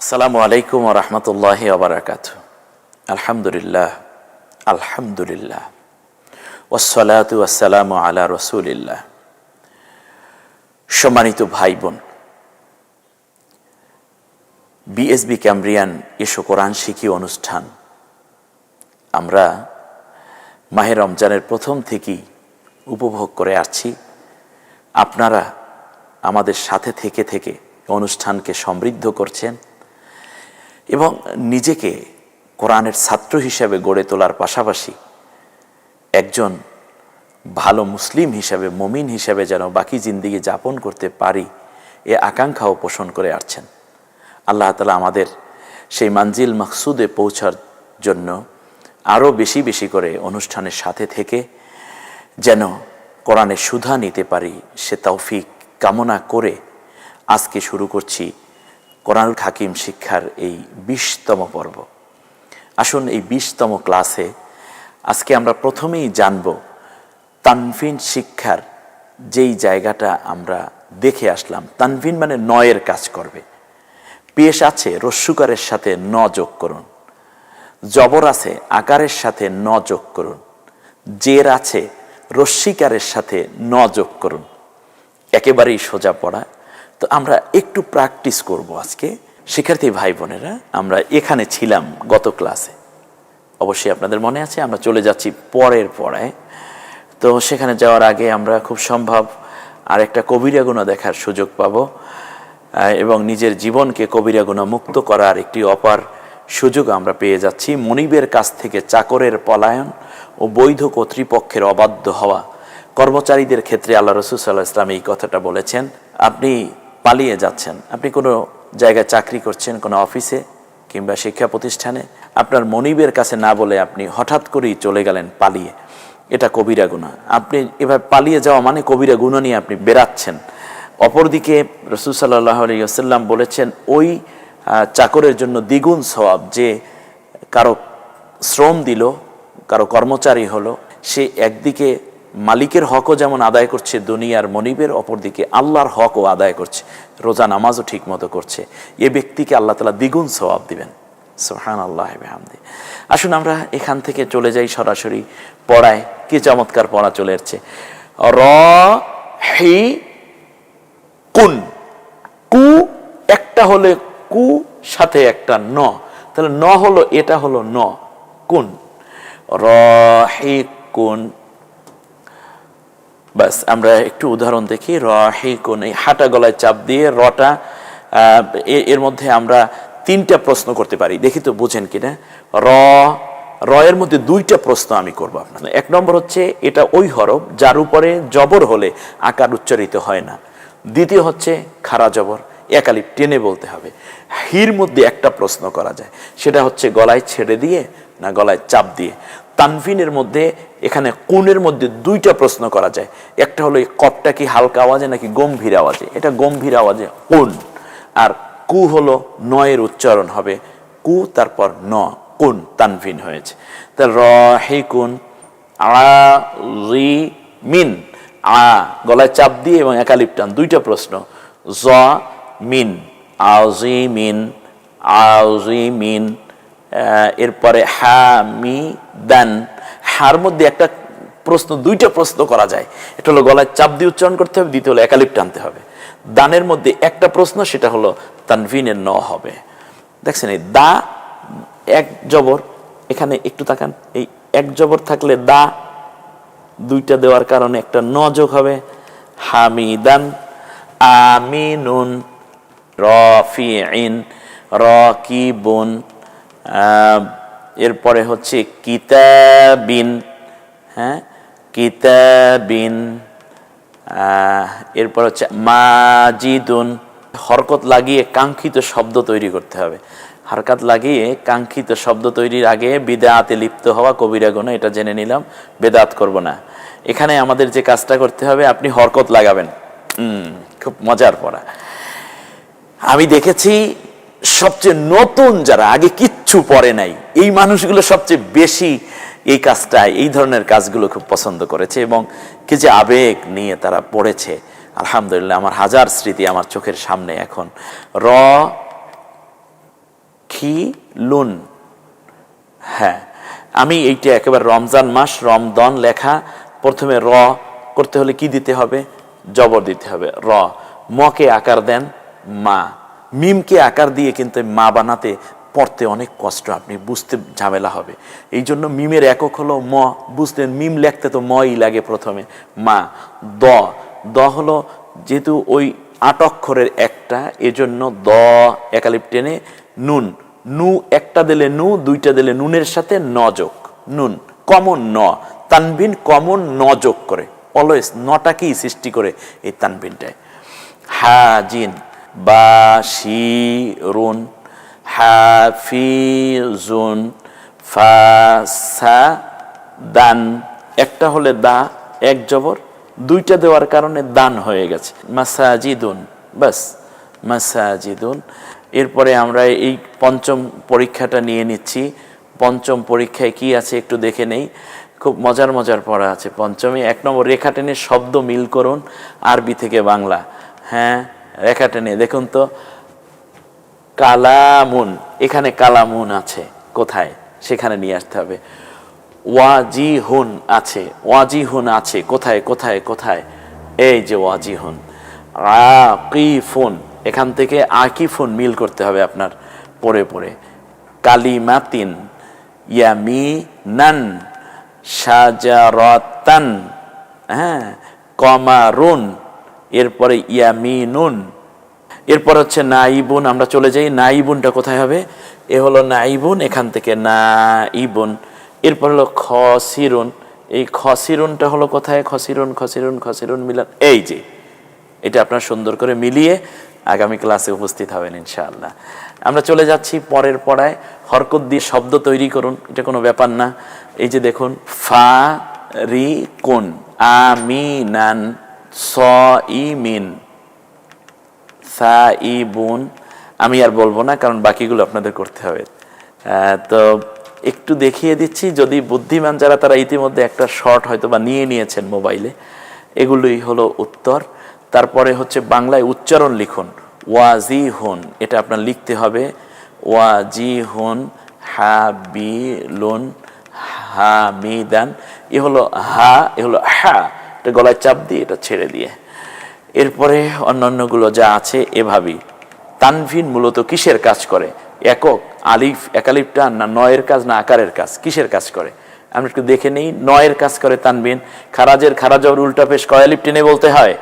আসসালামু আলাইকুম রহমতুল্লাহ আবরাকাত আলহামদুলিল্লাহ আলহামদুলিল্লাহ। ওসলাতু আসসালামু আলা রসুলিল্লাহ। সম্মানিত ভাই বোন বিএসবি ক্যামব্রিয়ান এসো কোরআন শিখি অনুষ্ঠান। আমরা মাহের রমজানের প্রথম থেকেই উপভোগ করে আসছি। আপনারা আমাদের সাথে থেকে থেকে অনুষ্ঠানকে সমৃদ্ধ করছেন। এবং নিজেকে কোরআনের ছাত্র হিসাবে গড়ে তোলার পাশাপাশি একজন ভালো মুসলিম হিসাবে, মমিন হিসাবে যেন বাকি জিন্দিগি যাপন করতে পারি, এ আকাঙ্ক্ষাও পোষণ করে আসছেন। আল্লাহ তালা আমাদের সেই মানজিল মাকসুদে পৌঁছার জন্য আরও বেশি বেশি করে অনুষ্ঠানের সাথে থেকে যেন কোরআনের সুধা নিতে পারি, সে তৌফিক কামনা করে আজকে শুরু করছি কোরআন হাকিম শিক্ষার এই বিশতম পর্ব। আসুন এই বিশতম ক্লাসে আজকে আমরা প্রথমেই জানব তানভিন শিক্ষার যেই জায়গাটা আমরা দেখে আসলাম। তানভিন মানে নয়ের কাজ করবে। পেশ আছে রস্যুকারের সাথে ন যোগ করুন। জবর আছে আকারের সাথে ন যোগ করুন। জের আছে রস্যিকারের সাথে ন যোগ করুন। একেবারেই সোজা পড়া। তো আমরা একটু প্র্যাকটিস করব আজকে। শিক্ষার্থী ভাই বোনেরা, আমরা এখানে ছিলাম গত ক্লাসে অবশ্যই আপনাদের মনে আছে, আমরা চলে যাচ্ছি পরের পড়ায়। তো সেখানে যাওয়ার আগে আমরা খুব সম্ভব আর একটা কবিরা গুণা দেখার সুযোগ পাব। এবং নিজের জীবনকে কবিরা গুণা মুক্ত করার একটি অপার সুযোগ আমরা পেয়ে যাচ্ছি। মনিবের কাছ থেকে চাকরের পলায়ন ও বৈধ কর্তৃপক্ষের অবাধ্য হওয়া কর্মচারীদের ক্ষেত্রে আল্লাহ রসুল সাল্লাহ ইসলাম এই কথাটা বলেছেন। আপনি পালিয়ে যাচ্ছেন। আপনি কোনো জায়গায় চাকরি করছেন, কোনো অফিসে কিংবা শিক্ষা প্রতিষ্ঠানে, আপনার মনিবের কাছে না বলে আপনি হঠাৎ করেই চলে গেলেন পালিয়ে। এটা কবিরা গুণা আপনি এবার পালিয়ে যাওয়া মানে কবিরা গুণা নিয়ে আপনি বেরাচ্ছেন অপরদিকে রসুল সাল্লাহ বলেছেন, ওই চাকরের জন্য দ্বিগুণ সওয়াব যে কারও শ্রম দিল, কারও কর্মচারী হলো, সে একদিকে মালিকের হকও যেমন আদায় করছে, দুনিয়ার মনিবের অপরদিকে আল্লাহর হকও আদায় করছে, রোজা নামাজও ঠিক মতো করছে। এ ব্যক্তিকে আল্লাহ তালা দ্বিগুণ সবাব দিবেন। সোহান আল্লাহ হামদি আসুন আমরা এখান থেকে চলে যাই সরাসরি পড়ায়, কি চমৎকার পড়া চলে এসছে। র, হি, কুন। কু একটা হলে কু, সাথে একটা ন। তাহলে ন হলো, এটা হলো ন। কুন। র, হি, কুন। বাস, আমরা একটু উদাহরণ দেখি, র, হি কোন এই হাঁটা, গলায় চাপ দিয়ে রটা এর মধ্যে আমরা তিনটা প্রশ্ন করতে পারি। দেখি তো বুঝেন কিনা। র র এর মধ্যে দুইটা প্রশ্ন আমি করব আপনার এক নম্বর হচ্ছে, এটা ওই হরফ যার উপরে জবর হলে আকার উচ্চারিত হয় না। দ্বিতীয় হচ্ছে খারা জবর, একালিপ টেনে বলতে হবে। হির মধ্যে একটা প্রশ্ন করা যায়। সেটা হচ্ছে গলায় ছেড়ে দিয়ে না গলায় চাপ দিয়ে। তানভিনের মধ্যে, এখানে কোনের মধ্যে দুইটা প্রশ্ন করা যায়। একটা হলো, এই কপটা কি হালকা আওয়াজে নাকি গম্ভীর আওয়াজে? এটা গম্ভীর আওয়াজে কোন। আর কু হলো নয়ের উচ্চারণ হবে। কু, তারপর ন, কোন, তানভিন হয়েছে। তা র, হে কুন, আ মিন। আ, গলায় চাপ দিয়ে এবং একালিপ টান, দুইটা প্রশ্ন। জ, মিন আউজি মিন আউজি মিন এরপরে হা, মি দান হার মধ্যে একটা প্রশ্ন, দুইটা প্রশ্ন করা যায়। এটা হলো গলায় চাপ দিয়ে উচ্চারণ করতে হবে, দ্বিতীয় হলো একালিপ টানতে হবে। দানের মধ্যে একটা প্রশ্ন, সেটা হলো তানভিনের ন হবে। দেখছেন এই দা, এক জবর, এখানে একটু তাকান, এই এক জবর থাকলে দা, দুইটা দেওয়ার কারণে একটা ন যোগ হবে। হামিদান, আমিনুন রফিন রকিবুন এরপরে হচ্ছে কিতাবিন হ্যাঁ? কিতাবিন এরপর হচ্ছে মাজিদুন। হরকত লাগিয়ে কাঙ্ক্ষিত শব্দ তৈরি করতে হবে। হারকাত লাগিয়ে কাঙ্ক্ষিত শব্দ তৈরির আগে বিদাতে লিপ্ত হওয়া কবিরা গুণ এটা জেনে নিলাম, বেদাত করব না। এখানে আমাদের যে কাজটা করতে হবে, আপনি হরকত লাগাবেন। খুব মজার পড়া। আমি দেখেছি সবচেয়ে নতুন যারা, আগে কিচ্ছু পরে নাই, এই মানুষগুলো সবচেয়ে বেশি এই কাজটা, এই ধরনের কাজগুলো খুব পছন্দ করেছে এবং কি যে আবেগ নিয়ে তারা পড়েছে। আলহামদুলিল্লাহ, আমার হাজার স্মৃতি আমার চোখের সামনে এখন। র, খি, লুন। হ্যাঁ আমি এইটা একেবারে রমজান মাস, রমদন লেখা, প্রথমে র, করতে হলে কি দিতে হবে? জবর দিতে হবে। র, মকে আকার দেন মা। মিমকে আকার দিয়ে কিন্তু মা বানাতে, পড়তে অনেক কষ্ট, আপনি বুঝতে ঝামেলা হবে। এই জন্য মিমের একক হলো ম বুঝতেন মিম লেখতে তো মই লাগে প্রথমে। মা, দ দ হলো যেহেতু ওই আট অক্ষরের একটা, এজন্য দ, একালিপ টেনে নুন। নু একটা দিলে নু, দুইটা দিলে নুনের সাথে ন যোগ। নুন, কমন ন। তানবিন কমন ন যোগ করে। অলওয়েজ, নটাকেই সৃষ্টি করে এই তানবিনটায়। হাজিন বাশিরুন, হাফিজুন ফাসা দান একটা হলে দা, এক জবর। দুইটা দেওয়ার কারণে দান হয়ে গেছে। মাসাজিদুন, বাস, মাসাজিদুন। এরপরে আমরা এই পঞ্চম পরীক্ষাটা নিয়ে নিচ্ছি। পঞ্চম পরীক্ষায় কি আছে একটু দেখে নেই। খুব মজার মজার পড়া আছে পঞ্চমে। এক নম্বর রেখা টেনে শব্দ মিল করুন, আরবি থেকে বাংলা। হ্যাঁ? রেখা টেনে, দেখুন তো, কালামুন, এখানে কালামুন আছে, কোথায়? সেখানে নিয়ে আসতে হবে। ওয়াজিহুন আছে ওয়াজিহুন আছে, কোথায় কোথায় কোথায়? এই যে ওয়াজিহুন। আকিফুন, এখান থেকে আকিফুন মিল করতে হবে আপনার, পড়ে পড়ে। কালিমাতিন, ইয়ামিনান সাজারতান হ্যাঁ কমারুন এরপরে ইয়ামিনুন, এরপর হচ্ছে নাইবুন, আমরা চলে যাই, নাইবুনটা কোথায় হবে? এ হলো নাইবুন, এখান থেকে নাইবুন, এরপর হলো খসিরুন, এই খসিরুনটা হলো কোথায়? খসিরুন খসিরুন খসিরুন মিলান, এই যে, এটা আপনার সুন্দর করে মিলিয়ে আগামী ক্লাসে উপস্থিত হবেন ইনশাআল্লাহ। আমরা চলে যাচ্ছি পরের পড়ায়, হরকত দিয়ে শব্দ তৈরি করুন, এটা কোনো ব্যাপার না। এই যে দেখুন, ফা, রি, কুন আমিনান স ই মিন সা ই বুন আমি আর বলব না, কারণ বাকিগুলো আপনাদের করতে হবে। তো একটু দেখিয়ে দিচ্ছি, যদি বুদ্ধিমান যারা, তারা ইতিমধ্যে একটা শর্ট হয়তো বা নিয়ে নিয়েছেন মোবাইলে। এগুলোই হলো উত্তর। তারপরে হচ্ছে বাংলায় উচ্চারণ লিখুন। ওয়াজি হুন এটা আপনার লিখতে হবে। ওয়াজি হুন হাবিলুন, হামিদান, এ হলো হা, এ হলো হা। এটা গলায় চাপ দিয়ে এটা ছেড়ে দিয়ে। এরপরে অন্যান্যগুলো যা আছে এভাবেই। তানভিন মূলত কিসের কাজ করে? একক, আলিফ একালিফটা না নয়ের কাজ না আকারের কাজ? কিসের কাজ করে? আমরা একটু দেখে নেই, নয়ের কাজ করে তানবিন খারাজের খারাজর উল্টা পেশ কয় আলিফ টেনে বলতে হয়?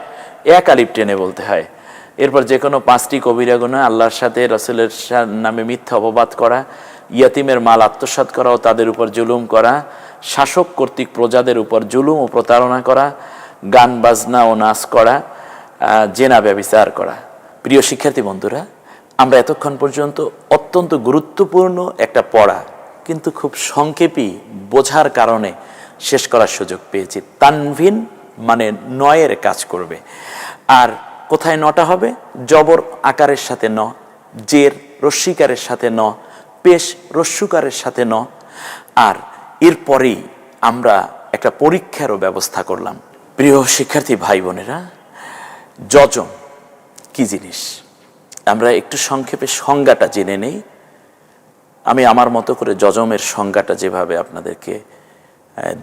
এক আলিফ টেনে বলতে হয়। এরপর যে কোনো পাঁচটি কবিরা গুণা, আল্লাহর সাথে, রসুলের নামে মিথ্যা অপবাদ করা, ইয়াতিমের মাল আত্মসাৎ করা ও তাদের উপর জুলুম করা শাসক কর্তৃক প্রজাদের উপর জুলুম ও প্রতারণা করা, গান, বাজনা ও নাচ করা জেনা ব্যবিচার করা। প্রিয় শিক্ষার্থী বন্ধুরা, আমরা এতক্ষণ পর্যন্ত অত্যন্ত গুরুত্বপূর্ণ একটা পড়া, কিন্তু খুব সংক্ষেপী বোঝার কারণে শেষ করার সুযোগ পেয়েছি। তানভিন মানে নয়ের কাজ করবে। আর কোথায় নটা হবে? জবর আকারের সাথে ন, জের রস্যিকারের সাথে ন, পেশ রস্যুকারের সাথে ন, আর এরপরেই আমরা একটা পরীক্ষারও ব্যবস্থা করলাম। প্রিয় শিক্ষার্থী ভাই বোনেরা যজম কি জিনিস? আমরা একটু সংক্ষেপে সংজ্ঞাটা জেনে নেই। আমি আমার মতো করে যজমের সংজ্ঞাটা যেভাবে আপনাদেরকে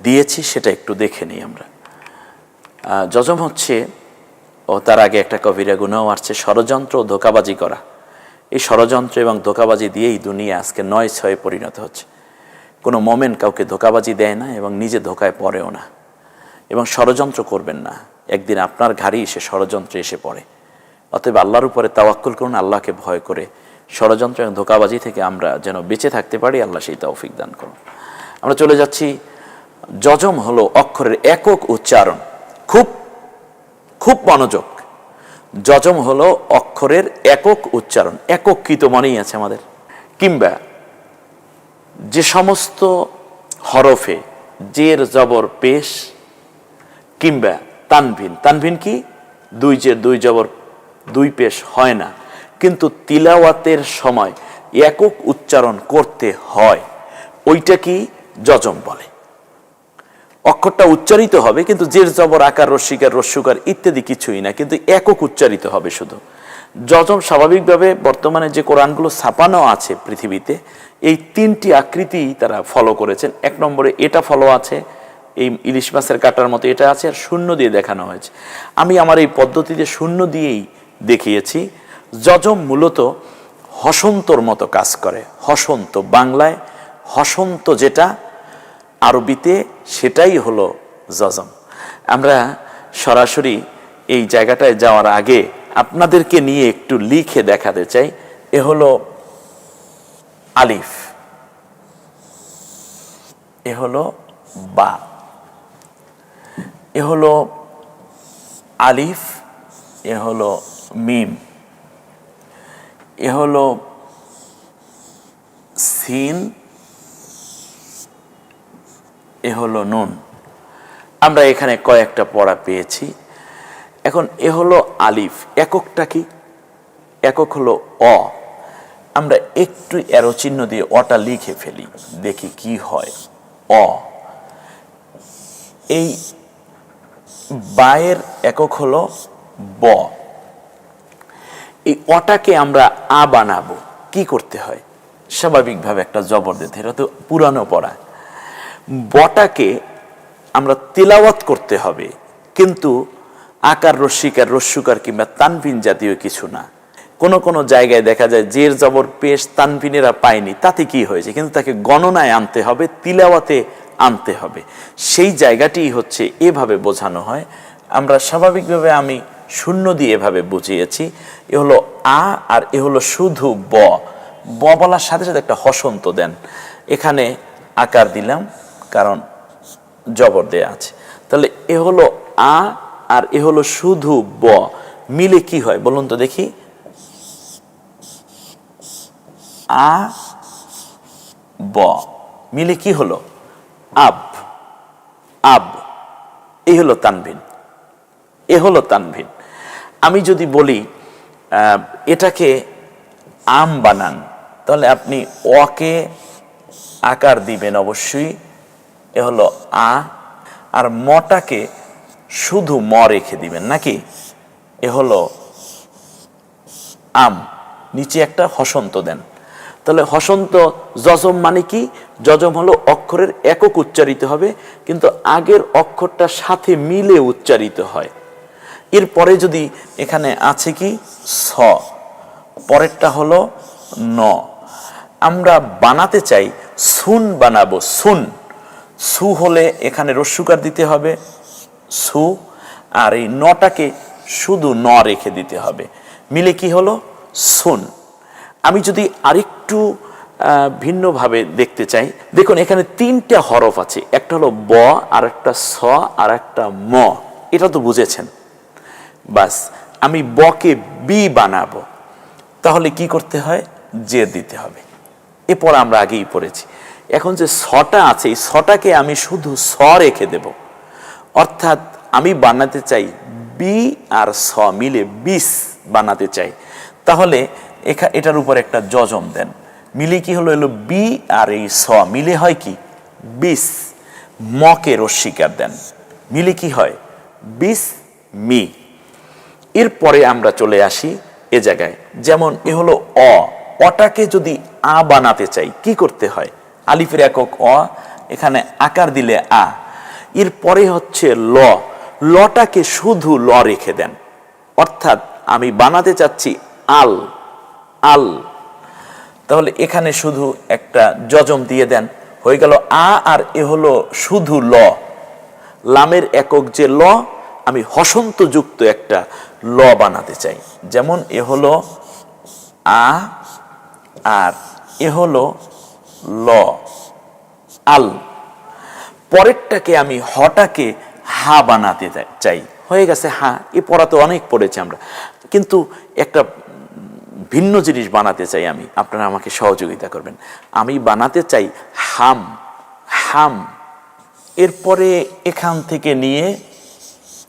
দিয়েছি সেটা একটু দেখে নিই আমরা। যজম হচ্ছে, ও তার আগে একটা কবিরা গুণাও আসছে ষড়যন্ত্র ও ধোকাবাজি করা। এই ষড়যন্ত্র এবং ধোকাবাজি দিয়েই দুনিয়া আজকে নয় ছয়ে পরিণত হচ্ছে। কোনো মোমেন্ট কাউকে ধোকাবাজি দেয় না এবং নিজে ধোকায় পড়েও না। এবং ষড়যন্ত্র করবেন না। একদিন আপনার ঘাড়ি সে ষড়যন্ত্রে এসে পড়ে। অতএব আল্লাহর উপরে তাওয়াক্কুল করুন, আল্লাহকে ভয় করে ষড়যন্ত্র এবং ধোকাবাজি থেকে আমরা যেন বেঁচে থাকতে পারি, আল্লাহ সেই তৌফিক দান করুন। আমরা চলে যাচ্ছি। যজম হলো অক্ষরের একক উচ্চারণ। খুব খুব মনোযোগ। যজম হলো অক্ষরের একক উচ্চারণ। একক কি তো মনেই আছে আমাদের। কিংবা যে সমস্ত হরফে জের, জবর, পেশ কিংবা তানভিন তানভিন কি? দুই জের, দুই জবর, দুই পেশ হয় না। কিন্তু তিলাওয়াতের সময় একক উচ্চারণ করতে হয়। ওইটা কি? যজম বলে। অক্ষরটা উচ্চারিত হবে, কিন্তু জের, জবর, আকার রস্যিকার রস্যুকার ইত্যাদি কিছুই না, কিন্তু একক উচ্চারিত হবে শুধু। যজম স্বাভাবিকভাবে বর্তমানে যে কোরআনগুলো ছাপানো আছে পৃথিবীতে, এই তিনটি আকৃতি তারা ফলো করেছেন। এক নম্বরে এটা ফলো আছে, এই ইলিশ মাছের কাটার মতো এটা আছে আর শূন্য দিয়ে দেখানো হয়েছে। আমি আমার এই পদ্ধতিতে শূন্য দিয়েই দেখিয়েছি, যজম মূলত হসন্তর মতো কাজ করে। হসন্ত বাংলায়, হসন্ত যেটা, আরবিতে সেটাই হলো যজম। আমরা সরাসরি এই জায়গাটায় যাওয়ার আগে আপনাদেরকে নিয়ে একটু লিখে দেখাতে চাই। এ হলো আলিফ। এ হলো বা। এ হলো আলিফ। এ হলো মিম। এ হলো সিন। এ হলো নুন। আমরা এখানে কয়েকটা পড়া পেয়েছি। এখন এ হলো আলিফ, এককটা কি? একক হলো অ। আমরা একটু এরো চিহ্ন দিয়ে অটা লিখে ফেলি, দেখি কি হয়। অ। এই বায়ের একক হলো ব। এই অটাকে আমরা আ বানাবো, কি করতে হয়? স্বাভাবিকভাবে একটা জবর দিতে এটা তো পুরানো পড়া। বটাকে আমরা তেলাওয়াত করতে হবে, কিন্তু আকার রস্যিকার রস্যুকার কিংবা তানভিন জাতীয় কিছু না। কোন কোন জায়গায় দেখা যায় জের জবর পেশ তানভিনেরা পায়নি, তাতে কি হয়েছে? কিন্তু তাকে গণনায় আনতে হবে, তিলাওয়াতে আনতে হবে। সেই জায়গাটি হচ্ছে এভাবে বোঝানো হয়। আমরা স্বাভাবিকভাবে আমি শূন্য দিয়ে এভাবে বুঝিয়েছি। এ হলো আ আর এ হলো শুধু ব। ব বলার সাথে সাথে একটা হসন্ত দেন। এখানে আকার দিলাম, কারণ জবর দেয়া আছে। তাহলে এ হলো আ আর এ হলো শুধু ব। মিলে কি হয়? বলুন তো দেখি। আ, ব। মিলে কি হলো? আব। আব। এই হলো তানভিন। এ হলো তানভিন। আমি যদি বলি এটাকে আম বানান, তাহলে আপনি অকে আকার দিবেন অবশ্যই। এ হলো আ। আর মটাকে শুধু ম রেখে দিবেন নাকি? এ হলো আম। নিচে একটা হসন্ত দেন। তাহলে হসন্ত যজম মানে কি? যজম হলো অক্ষরের একক উচ্চারিত হবে, কিন্তু আগের অক্ষরটা সাথে মিলে উচ্চারিত হয়। এরপরে যদি এখানে আছে কি? স। পরেরটা হলো ন। আমরা বানাতে চাই, সুন বানাবো, সুন। সু হলে এখানে রস্যুকার দিতে হবে। সু, আর এই নটাকে শুধু ন রেখে দিতে হবে। মিলে কি হলো? সুন। আমি যদি আরেকটু ভিন্নভাবে দেখতে চাই। দেখুন, এখানে তিনটা হরফ আছে। একটা হলো ব, আর একটা স, আর একটা ম। এটা তো বুঝেছেন। বাস, আমি বকে বি বানাবো। তাহলে কি করতে হয়? জে দিতে হবে। এরপর আমরা আগেই পড়েছি। এখন যে ছটা আছে, এই ছটাকে আমি শুধু স রেখে দেব। অর্থাৎ আমি বানাতে চাই বি আর স মিলে বিষ বানাতে চাই। তাহলে এখা, এটার উপর একটা যজম দেন। মিলে কি হলো এলো? বি আর এই স মিলে হয় কি? বিষ মকে রস্বীকার দেন। মিলে কি হয়? বিষ মি। এরপরে আমরা চলে আসি এ জায়গায়। যেমন এ হলো অ। অটাকে যদি আ বানাতে চাই, কি করতে হয়? আলিফের একক অ। এখানে আকার দিলে আ। এরপরে হচ্ছে ল। লটাকে শুধু ল রেখে দেন। অর্থাৎ আমি বানাতে চাচ্ছি আল আল। তাহলে এখানে শুধু একটা যজম দিয়ে দেন। হয়ে গেল আ আর এ হলো শুধু ল। লামের একক যে ল, আমি হসন্তযুক্ত একটা ল বানাতে চাই। যেমন এ হলো আ আর এ হলো ল। আল। পরেরটাকে আমি হটাকে হা বানাতে চাই- হয়ে গেছে হা। এ পড়া তো অনেক পড়েছি আমরা। কিন্তু একটা ভিন্ন জিনিস বানাতে চাই আমি। আপনারা আমাকে সহযোগিতা করবেন। আমি বানাতে চাই হাম। হাম। এরপরে এখান থেকে নিয়ে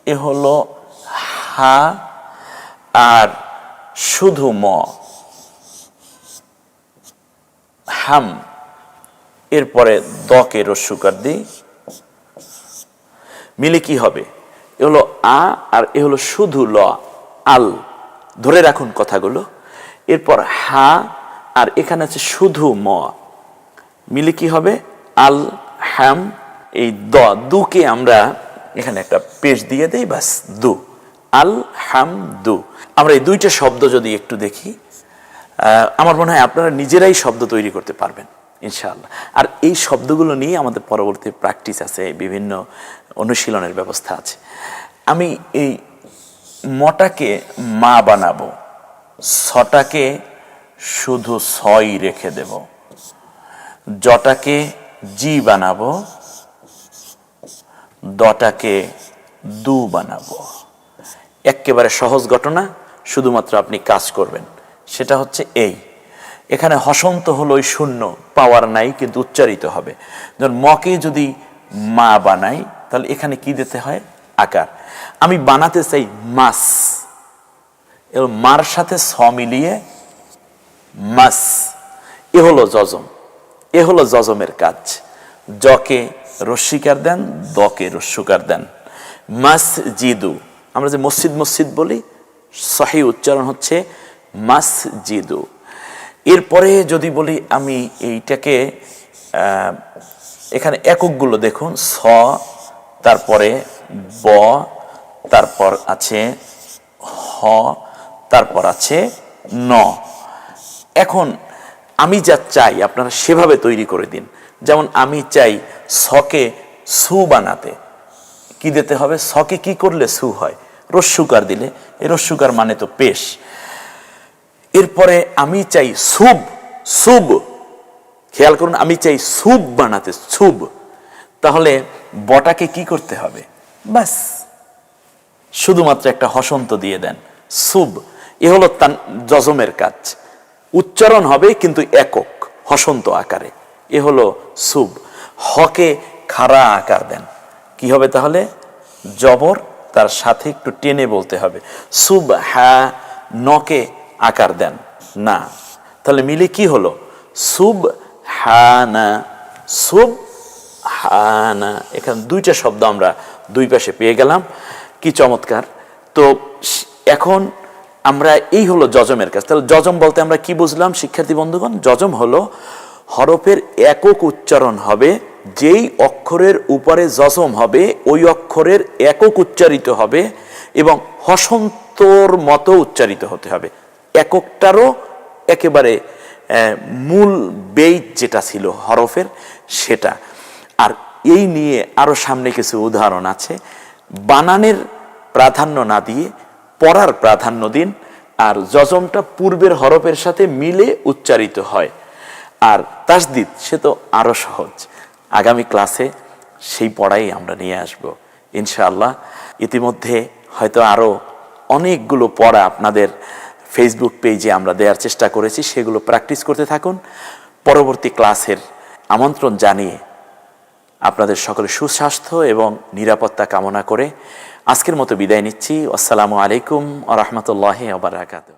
এ হলো হা আর শুধু ম। হাম। এরপরে দকে রস্যুকার দিই। মিলে কি হবে? এ হলো আ আর এ হলো শুধু ল, আল। ধরে রাখুন কথাগুলো। এরপর হা আর এখানে আছে শুধু ম। মিলে কি হবে? আল হ্যাম এই দ। দুকে আমরা এখানে একটা পেশ দিয়ে দেই বাস দু। আল হ্যাম দু। আমরা এই দুইটা শব্দ যদি একটু দেখি আমার মনে হয় আপনারা নিজেরাই শব্দ তৈরি করতে পারবেন। ইনশাআল্লাহ। আর এই শব্দগুলো নিয়ে আমাদের পরবর্তী প্র্যাকটিস আছে, বিভিন্ন অনুশীলনের ব্যবস্থা আছে। আমি এই মটাকে মা বানাবো, ছটাকে শুধু ছয় রেখে দেব। জটাকে জি বানাবো, দটাকে দু বানাবো। একেবারে সহজ ঘটনা, শুধুমাত্র আপনি কাজ করবেন। সেটা হচ্ছে এই। এখানে হসন্ত হলো ওই শূন্য, পাওয়ার নাই, কিন্তু উচ্চারিত হবে। ধর মকে যদি মা বানাই, তাহলে এখানে কি দিতে হয়? আকার। আমি বানাতে চাই মাস। এবং মার সাথে স মিলিয়ে মাস। এ হলো যজম। এ হলো যজমের কাজ। জকে রস্বীকার দেন, দকে রস্যকার দেন। মাস জিদু। আমরা যে মসজিদ মসজিদ বলি, সহি উচ্চারণ হচ্ছে মাস জিদু। এরপরে যদি বলি আমি এইটাকে এখানে এককগুলো দেখুন, স, তারপরে ব, তারপর আছে হ, তারপর আছে ন। এখন আমি যা চাই আপনারা সেভাবে তৈরি করে দিন। যেমন আমি চাই সকে সু বানাতে। কি দিতে হবে? সকে কি করলে সু হয়? রস্যুকার দিলে। এই রস্যুকার মানে তো পেশ। এরপরে আমি চাই সুব সুব খেয়াল করুন আমি চাই সুব বানাতে সুব তাহলে বটাকে কি করতে হবে? বাস। শুধুমাত্র একটা হসন্ত দিয়ে দেন। সুব এ হলো তান যজমের কাজ। উচ্চারণ হবে কিন্তু একক হসন্ত আকারে। এ হলো সুব হকে খাড়া আকার দেন। কি হবে তাহলে? জবর তার সাথে একটু টেনে বলতে হবে। সুব হ্যাঁ নকে আকার দেন। না। তাহলে মিলে কি হলো? সুব হানা সুব হানা এখানে দুইটা শব্দ আমরা দুই পাশে পেয়ে গেলাম। কি চমৎকার। তো এখন আমরা এই হলো যজমের কাজ। তাহলে যজম বলতে আমরা কি বুঝলাম, শিক্ষার্থী বন্ধুগণ? যজম হলো হরফের একক উচ্চারণ হবে, যেই অক্ষরের উপরে যজম হবে, ওই অক্ষরের একক উচ্চারিত হবে এবং হসন্তর মতো উচ্চারিত হতে হবে। এককটারও একেবারে মূল বেইট যেটা ছিল হরফের, সেটা। আর এই নিয়ে আরও সামনে কিছু উদাহরণ আছে। বানানের প্রাধান্য না দিয়ে পড়ার প্রাধান্য দিন, আর যজমটা পূর্বের হরফের সাথে মিলে উচ্চারিত হয়। আর তাসদিদ, সে তো আরও সহজ। আগামী ক্লাসে সেই পড়াই আমরা নিয়ে আসব, ইনশাআল্লাহ। ইতিমধ্যে হয়তো আরও অনেকগুলো পড়া আপনাদের ফেসবুক পেজে আমরা দেওয়ার চেষ্টা করেছি, সেগুলো প্র্যাকটিস করতে থাকুন। পরবর্তী ক্লাসের আমন্ত্রণ জানিয়ে আপনাদের সকলে সুস্বাস্থ্য এবং নিরাপত্তা কামনা করে আজকের মতো বিদায় নিচ্ছি। আসসালামু আলাইকুম আ রহমতুল্লাহ আবরাকাত